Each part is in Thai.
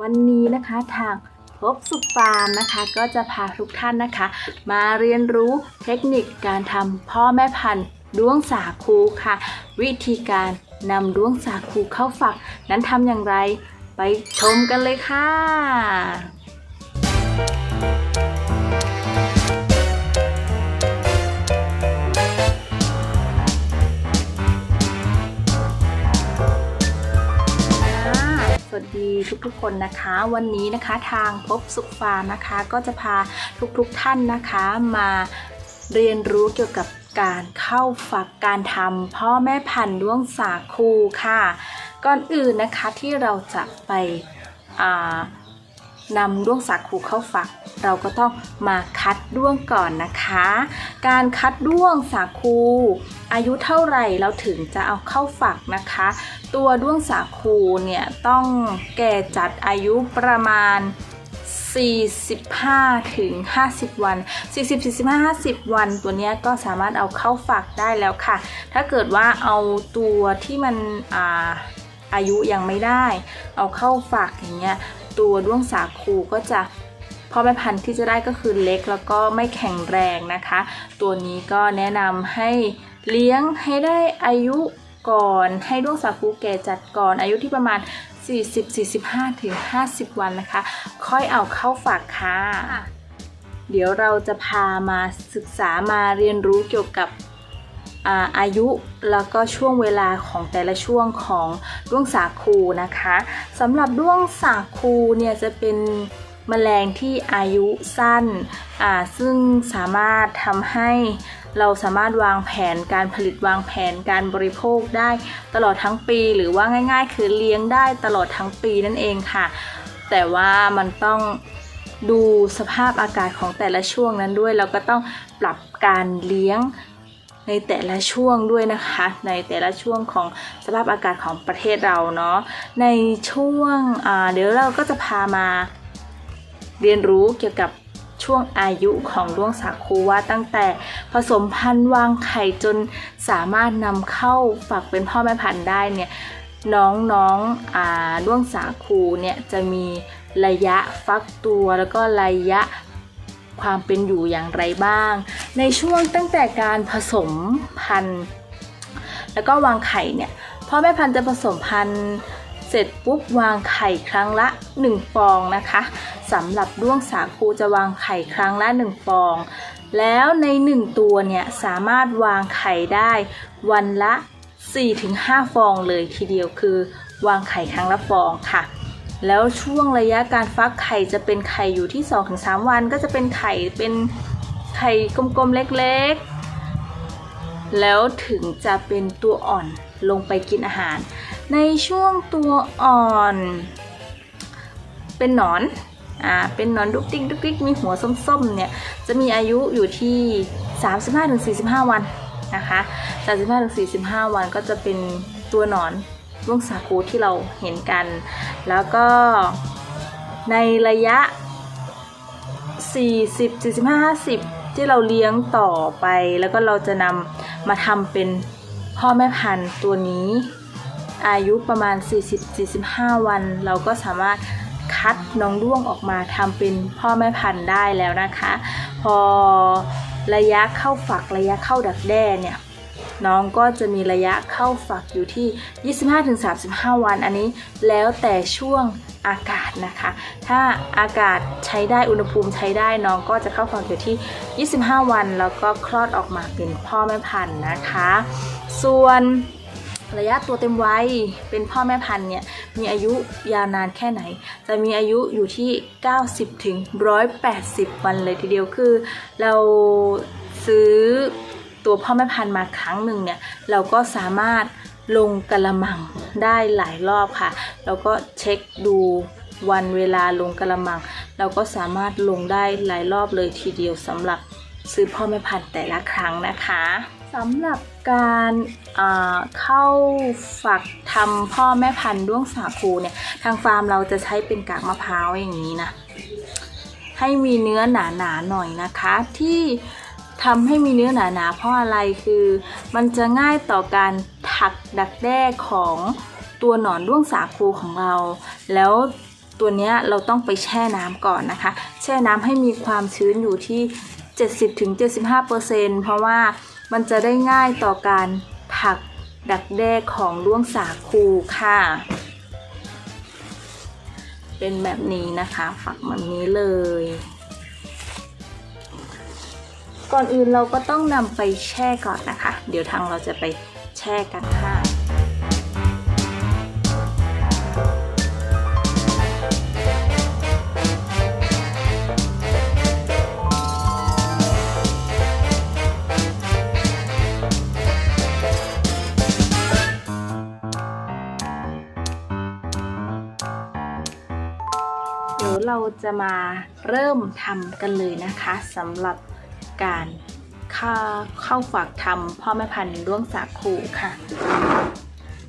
วันนี้นะคะทางพบสุฟาร์มนะคะ ก็จะพาทุกท่านนะคะ มาเรียนรู้เทคนิคการทำพ่อแม่พันธุ์ด้วงสาคูค่ะ วิธีการนำด้วงสาคูเข้าฝัก นั้นทำอย่างไร ไปชมกันเลยค่ะ สวัสดีทุกๆคนนะคะ วันนี้นะคะทางพบสุขฟาร์มนะคะ ก็จะพาทุกๆท่านนะคะมาเรียนรู้เกี่ยวกับการเข้าฝักการทำพ่อแม่พันธุ์ด้วงสาคูค่ะ ก่อนอื่นนะคะที่เราจะไปอ่า นำด้วงสาคูเข้าฝัก เราก็ต้องมาคัดด้วงก่อนนะคะ การคัดด้วงสาคู อายุเท่าไหร่เราถึงจะเอาเข้าฝักนะคะ ตัวด้วงสาคูเนี่ยต้องแก่จัดอายุประมาณ45ถึง50 วัน 40 45 50 วัน ตัวเนี้ยก็สามารถเอาเข้าฝักได้แล้วค่ะ ถ้าเกิดว่าเอาตัวที่มันอาอายุยังไม่ได้ เอาเข้าฝักอย่างเงี้ย ตัวด้วงสาคูก็จะพ่อแม่พันธุ์ที่จะได้ก็คือเล็กแล้วก็ไม่แข็งแรงนะคะ ตัวนี้ก็แนะนำให้เลี้ยงให้ได้อายุก่อน ให้ด้วงสาคูแก่จัดก่อน อายุที่ประมาณ 40-45ถึง50 วันนะคะ ค่อยเอาเข้าฝากค่ะ เดี๋ยวเราจะพามาศึกษามาเรียนรู้เกี่ยวกับ อายุแล้วก็ช่วงเวลาของแต่ละช่วงของด้วงสาคูนะคะสำหรับด้วงสาคูเนี่ยจะเป็นแมลงที่อายุสั้นอ่าซึ่งสามารถทำให้เราสามารถวางแผนการผลิตวางแผนการบริโภคได้ตลอดทั้งปี หรือว่าง่าย ๆ คือเลี้ยงได้ตลอดทั้งปีนั่นเองค่ะ แต่ว่ามันต้องดูสภาพอากาศของแต่ละช่วงนั้นด้วย เราก็ต้องปรับการเลี้ยง ในแต่ละช่วงด้วยนะคะ ในแต่ละช่วงของสภาพอากาศของประเทศเราเนาะในช่วงเดี๋ยวเราก็จะพามาเรียนรู้เกี่ยวกับช่วงอายุของด้วงสาคูว่าตั้งแต่ผสมพันธุ์วางไข่จนสามารถนำเข้าฝักเป็นพ่อแม่พันธุ์ได้เนี่ยน้องๆอ่าด้วงสาคูเนี่ยจะมีระยะฟักตัวแล้วก็ระยะ ความเป็นอยู่อย่างไรบ้าง ในช่วงตั้งแต่การผสมพันธุ์แล้วก็วางไข่เนี่ยพ่อแม่พันธุ์จะผสมพันธุ์เสร็จปุ๊บวางไข่ครั้งละ 1 ฟองนะคะสำหรับด้วงสาคูจะวางไข่ครั้งละ 1 ฟอง แล้วใน 1 ตัวเนี่ยสามารถวางไข่ได้วันละ 4-5 ฟองเลยทีเดียวคือ วางไข่ครั้งละฟองค่ะ แล้วช่วงระยะการฟักไข่จะเป็นไข่อยู่ที่ 2-3 วัน ก็จะเป็นไข่เป็นไข่กลมๆเล็กๆ แล้วถึงจะเป็นตัวอ่อนลงไปกินอาหาร ในช่วงตัวอ่อน เป็นหนอนอ่าเป็นหนอนดุกดิกดุกดิกมีหัวส้มๆเนี่ยจะมีอายุอยู่ที่ 35-45 วันนะคะ 35-45 วันก็จะเป็นตัวหนอน ร่วงสาคูที่เราเห็นกัน แล้วก็ในระยะ 40 45 50 ที่เราเลี้ยงต่อไป แล้วก็เราจะนำมาทำเป็นพ่อแม่พันธุ์ตัวนี้ อายุประมาณ 40-45 วัน เราก็สามารถคัดน้องด้วงออกมาทำเป็นพ่อแม่พันธุ์ได้แล้วนะคะ พอระยะเข้าฝักระยะเข้าดักแด้เนี่ย น้องก็จะมีระยะเข้าฝักอยู่ที่ 25-35 วัน อันนี้แล้วแต่ช่วงอากาศนะคะ ถ้าอากาศใช้ได้อุณหภูมิใช้ได้น้องก็จะเข้าฝักอยู่ที่ 25 วัน แล้วก็คลอดออกมาเป็นพ่อแม่พันธุ์นะคะ ส่วนระยะตัวเต็มวัยเป็นพ่อแม่พันธุ์เนี่ยมีอายุยาวนานแค่ไหน จะมีอายุอยู่ที่ 90 ถึง 180 วันเลยทีเดียวคือ เราซื้อ ตัวพ่อแม่พันธุ์มาครั้งหนึ่งเนี่ยเราก็สามารถลงกระมังได้หลายรอบค่ะ แล้วก็เช็คดูวันเวลาลงกระมัง เราก็สามารถลงได้หลายรอบเลยทีเดียวสำหรับซื้อพ่อแม่พันธุ์แต่ละครั้งนะคะสำหรับการเข้าฝักทำพ่อแม่พันธุ์ด้วงสาคูเนี่ยทางฟาร์มเราจะใช้เป็นกากมะพร้าวอย่างนี้นะให้มีเนื้อหนาๆหน่อยนะคะที่ ทำให้มีเนื้อหนาๆเพราะอะไรคือ มันจะง่ายต่อการถักดักแด้ของตัวหนอนด้วงสาคูของเรา แล้วตัวนี้เราต้องไปแช่น้ำก่อนนะคะ แช่น้ำให้มีความชื้นอยู่ที่ 70-75%เพราะว่ามันจะได้ง่ายต่อการผักดักแด้ของด้วงสาคูค่ะ เป็นแบบนี้นะคะ ฝักแบบนี้เลย ก่อนอื่นเราก็ต้องนำไปแช่ก่อนนะคะ เดี๋ยวทางเราจะไปแช่กันค่ะเดี๋ยวเราจะมาเริ่มทำกันเลยนะคะสำหรับ การเข้าเข้าฝากทำพ่อแม่พันธุ์ด้วงสาคูค่ะ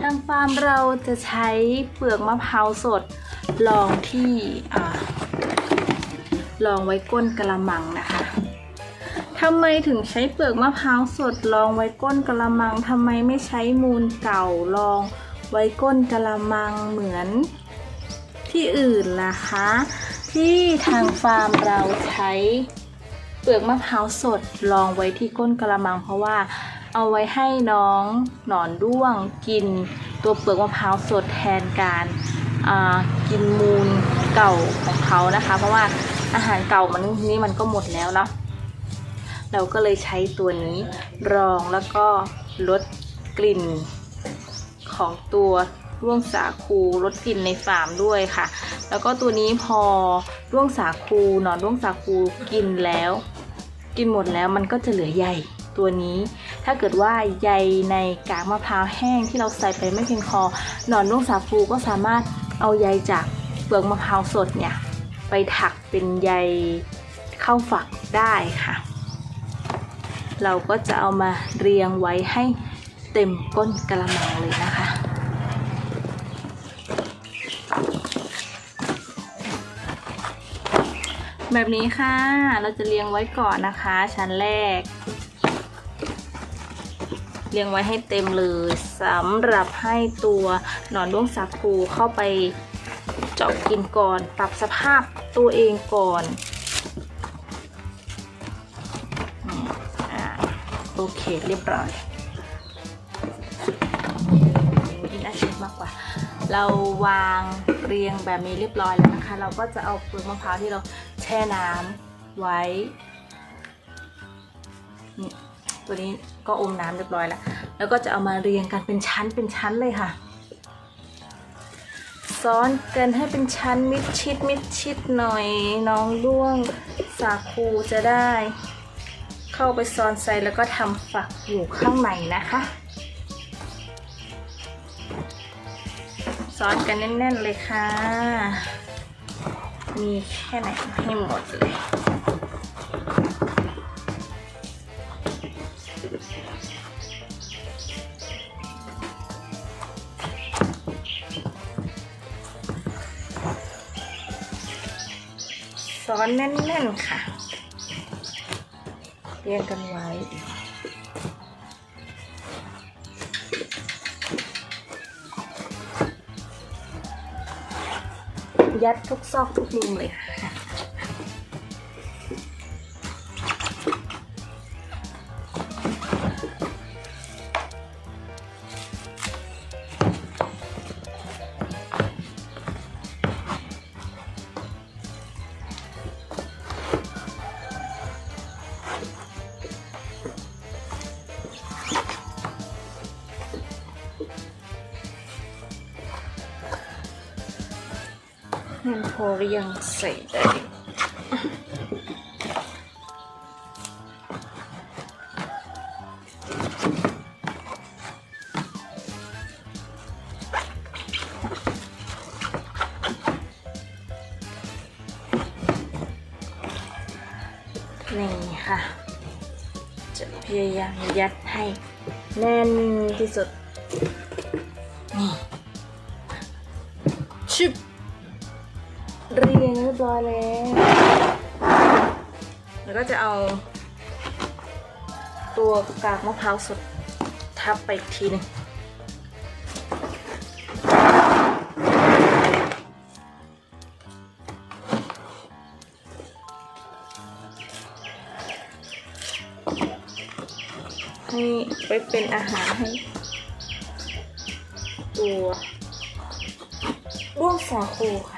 ทางฟาร์มเราจะใช้เปลือกมะพร้าวสดรองที่รองไว้ก้นกระมังนะคะทำไมถึงใช้เปลือกมะพร้าวสดรองไว้ก้นกระมังทำไมไม่ใช้มูลเก่ารองไว้ก้นกระมังเหมือนที่อื่นล่ะคะ ที่ทางฟาร์มเราใช้ เปลือกมะพร้าวสดรองไว้ที่ก้นกระมัง เพราะว่าเอาไว้ให้น้องหนอนด้วงกินตัวเปลือกมะพร้าวสดแทนการกินมูลเก่าของเขานะคะ เพราะว่าอาหารเก่ามันนี่มันก็หมดแล้วเนาะเราก็เลยใช้ตัวนี้รองแล้วก็ลดกลิ่นของตัว ร่วงสาคูลดกลิ่นในฟาร์มด้วยค่ะ แล้วก็ตัวนี้พอร่วงสาคูหนอนร่วงสาคูกินแล้ว กินหมดแล้วมันก็จะเหลือใยตัวนี้ ถ้าเกิดว่าใยในกากมะพร้าวแห้งที่เราใส่ไปไม่เพียงพอหนอนร่วงสาคูก็สามารถเอาใยจากเปลือกมะพร้าวสดเนี่ยไปถักเป็นใยเข้าฝักได้ค่ะ เราก็จะเอามาเรียงไว้ให้เต็มก้นกระมังเลยนะคะ แบบนี้ค่ะ เราจะเรียงไว้ก่อนนะคะ ชั้นแรก เรียงไว้ให้เต็มเลยสำหรับให้ตัวหนอนด้วงสาคูเข้าไปเจาะกินก่อน ปรับสภาพตัวเองก่อนโอเคเรียบร้อยนี่น่าช็ดมากกว่า เราวางเรียงแบบนี้เรียบร้อยแล้วนะคะ เราก็จะเอาเปลือกมะพร้าวที่เรา ช่น้ำไว้นี่ตัวนี้ก็อมน้ำเรียบร้อยแล้ว แล้วก็จะเอามาเรียงกันเป็นชั้นเป็นชั้นเลยค่ะ ซ้อนกันให้เป็นชั้นมิดชิดมิดชิดหน่อยน้องด้วงสาคูจะได้ เข้าไปซ้อนใส่แล้วก็ทำฝักอยู่ข้างในนะคะ ซ้อนกันแน่นๆเลยค่ะ มีแค่ไหนให้หมดเลยซ้อนแน่นๆค่ะ เรียงกันไว้ ยัดทุกซอกทุกมุมเลยค่ะ มันพอหรือยังใส่ได้นี่ค่ะ จะพยายามยัดให้แน่นที่สุด นี่ชึบ เรียงรียบร้อยแล้ว แล้วก็จะเอา ตัวกากมะพร้าวสดทับไปอีกทีหนึ่งให้ไปเป็นอาหารให้ ตัวด้วงสาคูค่ะ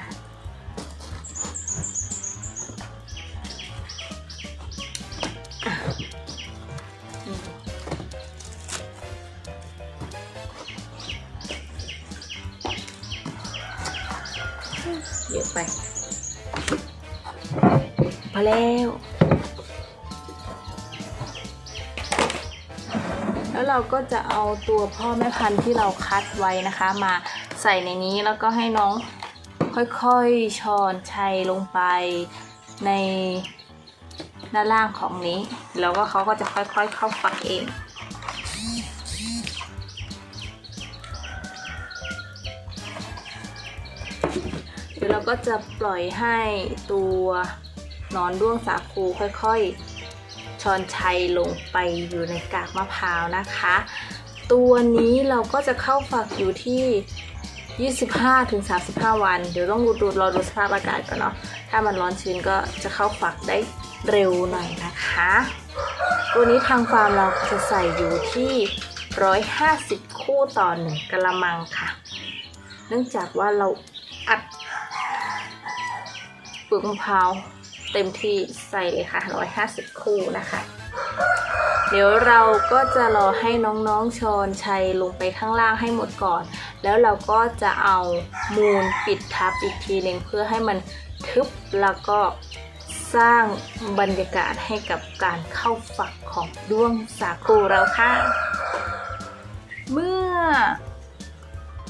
ไป พอแล้ว แล้วเราก็จะเอาตัวพ่อแม่พันธุ์ที่เราคัดไว้นะคะ มาใส่ในนี้แล้วก็ให้น้องค่อยๆช้อนชัยลงไปในด้านล่างของนี้ แล้วก็เขาก็จะค่อยๆเข้าฝักเอง ดี๋ยวเราก็จะปล่อยให้ตัวนอนด้วงสาคูค่อยๆ ช้อนชัยลงไปอยู่ในกากมะพร้าวนะคะ ตัวนี้เราก็จะเข้าฝักอยู่ที่25-35 วัน เดี๋ยวต้องดูดูรอดูสภาพอากาศก่อนเนาะ ถ้ามันร้อนชื้นก็จะเข้าฝักได้เร็วหน่อยนะคะ ตัวนี้ทางฟาร์มเราจะใส่อยู่ที่ 150 คู่ต่อหนึ่งกระมังค่ะ เนื่องจากว่าเราอัด ปลือกมะพร้าวเต็มที่ใส่เลยค่ะ 150 คู่นะคะ เดี๋ยวเราก็จะรอให้น้องๆชอนชัยลงไปข้างล่างให้หมดก่อน แล้วเราก็จะเอามูลปิดทับอีกทีหนึ่งเพื่อให้มันทึบแล้วก็สร้างบรรยากาศให้กับการเข้าฝักของด้วงสาคูเราค่ะ เมื่อ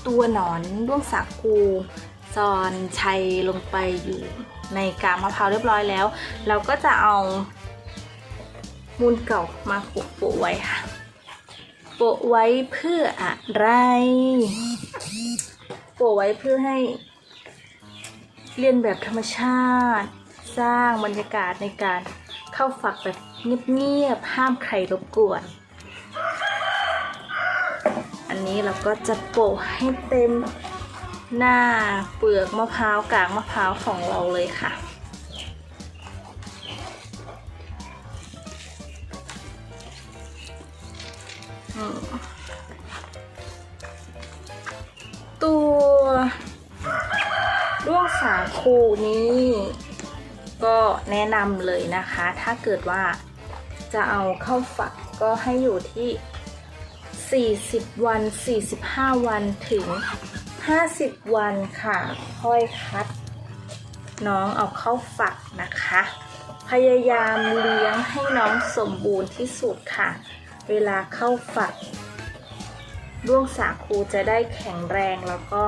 ตัวหนอนด้วงสาคูซอนชัยลงไปอยู่ ในกามะพร้าวเรียบร้อยแล้ว เราก็จะเอามูลเก่ามาโปะโปะไว้ค่ะโปะไว้เพื่ออะไร โปะไว้เพื่อให้ เรียนแบบธรรมชาติ สร้างบรรยากาศในการเข้าฝักแบบเงียบๆห้ามใครรบกวน อันนี้เราก็จะโปะให้เต็ม หน้าเปลือกมะพร้าวกากมะพร้าวของเราเลยค่ะ ตัวด้วงสาคูนี้ ก็แนะนำเลยนะคะ ถ้าเกิดว่าจะเอาเข้าฝักก็ให้อยู่ที่ 40 วัน 45 วันถึง 50 วันค่ะ ค่อยคัด น้องเอาเข้าฝักนะคะ พยายามเลี้ยงให้น้องสมบูรณ์ที่สุดค่ะ เวลาเข้าฝักด้วงสาคูจะได้แข็งแรงแล้วก็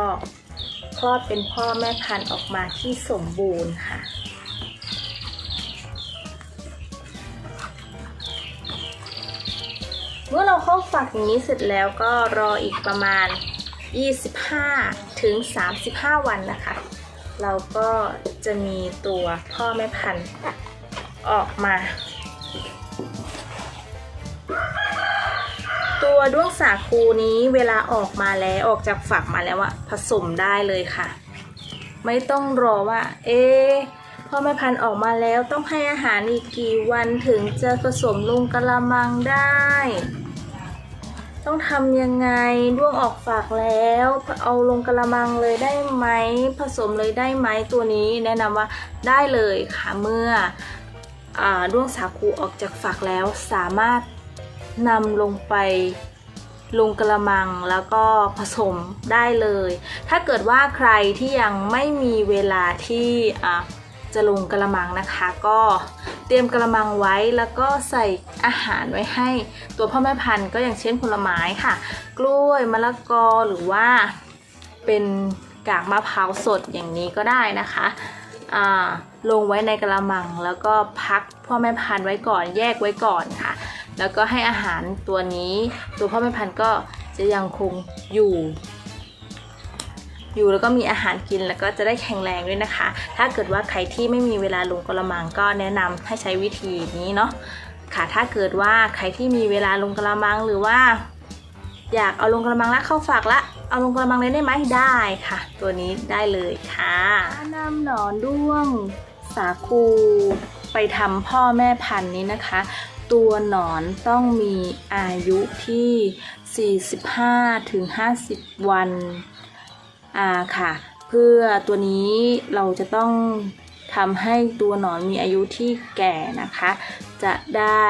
คลอดเป็นพ่อแม่พันธุ์ออกมาที่สมบูรณ์ค่ะ เมื่อเราเข้าฝักอย่างนี้เสร็จแล้วก็รออีกประมาณ 25 ถึง 35 วันนะคะ เราก็จะมีตัวพ่อแม่พันธุ์ออกมา ตัวด้วงสาคูนี้เวลาออกมาแล้วออกจากฝักมาแล้วอะผสมได้เลยค่ะ ไม่ต้องรอว่า เอ๊พ่อแม่พันธุ์ออกมาแล้วต้องให้อาหารอีกกี่วันถึงจะผสมลงกระมังได้ ต้องทำยังไงด้วงออกฝากแล้ว เอาลงกระมังเลยได้ไหมผสมเลยได้ไหมตัวนี้แนะนำว่าได้เลยค่ะเมื่ออด้วงสาคูออกจากฝักแล้วสามารถนำลงไปลงกระมังแล้วก็ผสมได้เลย ถ้าเกิดว่าใครที่ยังไม่มีเวลาที่อ่า จะลงกระมังนะคะ ก็เตรียมกระมังไว้แล้วก็ใส่อาหารไว้ให้ ตัวพ่อแม่พันธุ์ก็อย่างเช่นผลไม้ค่ะ กล้วยมะละกอหรือว่าเป็นกากมะพร้าวสดอย่างนี้ก็ได้นะคะลงไว้ในกระมังแล้วก็พักพ่อแม่พันธุ์ไว้ก่อนแยกไว้ก่อนค่ะ แล้วก็ให้อาหารตัวนี้ ตัวพ่อแม่พันธุ์ก็จะยังคงอยู่ อยู่แล้วก็มีอาหารกินแล้วก็จะได้แข็งแรงด้วยนะคะ ถ้าเกิดว่าใครที่ไม่มีเวลาลงกระมังก็แนะนำให้ใช้วิธีนี้เนาะค่ะถ้าเกิดว่าใครที่มีเวลาลงกระมังหรือว่า อยากเอาลงกระมังละเข้าฝากละเอาลงกระมังเลยได้ไหมได้ค่ะ ตัวนี้ได้เลยค่ะนำหนอนด้วงสาคูไปทำพ่อแม่พันธุ์นี้นะคะ ตัวหนอนต้องมีอายุที่ 45ถึง50 วัน อ่าค่ะ เพื่อตัวนี้เราจะต้องทำให้ตัวหนอนมีอายุที่แก่นะคะ จะได้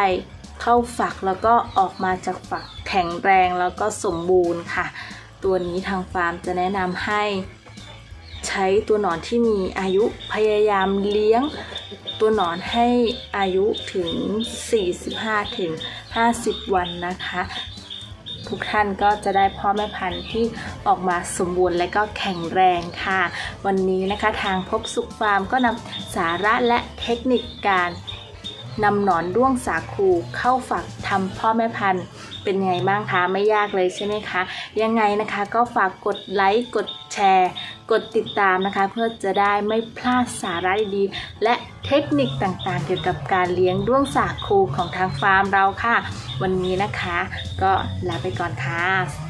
เข้าฝักแล้วก็ออกมาจากฝักแข็งแรงแล้วก็สมบูรณ์ค่ะ ตัวนี้ทางฟาร์มจะแนะนำให้ใช้ตัวหนอนที่มีอายุพยายามเลี้ยง ตัวหนอนให้อายุถึง 45ถึง50 วันนะคะ ทุกท่านก็จะได้พ่อแม่พันธุ์ที่ออกมาสมบูรณ์และก็แข็งแรงค่ะ วันนี้นะคะทางพบสุขฟาร์มก็นำสาระและเทคนิคการ นำหนอนด้วงสาคูเข้าฝักทำพ่อแม่พันธุ์เป็นไงบ้างคะไม่ยากเลยใช่ไหมคะ ยังไงนะคะก็ฝากกดไลค์กดแชร์ กดติดตามนะคะ เพื่อจะได้ไม่พลาดสาระดีๆ และเทคนิคต่างๆ เกี่ยวกับการเลี้ยงด้วงสาคูของทางฟาร์มเราค่ะ วันนี้นะคะ ก็ลาไปก่อนค่ะ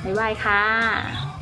บ๊ายบายค่ะ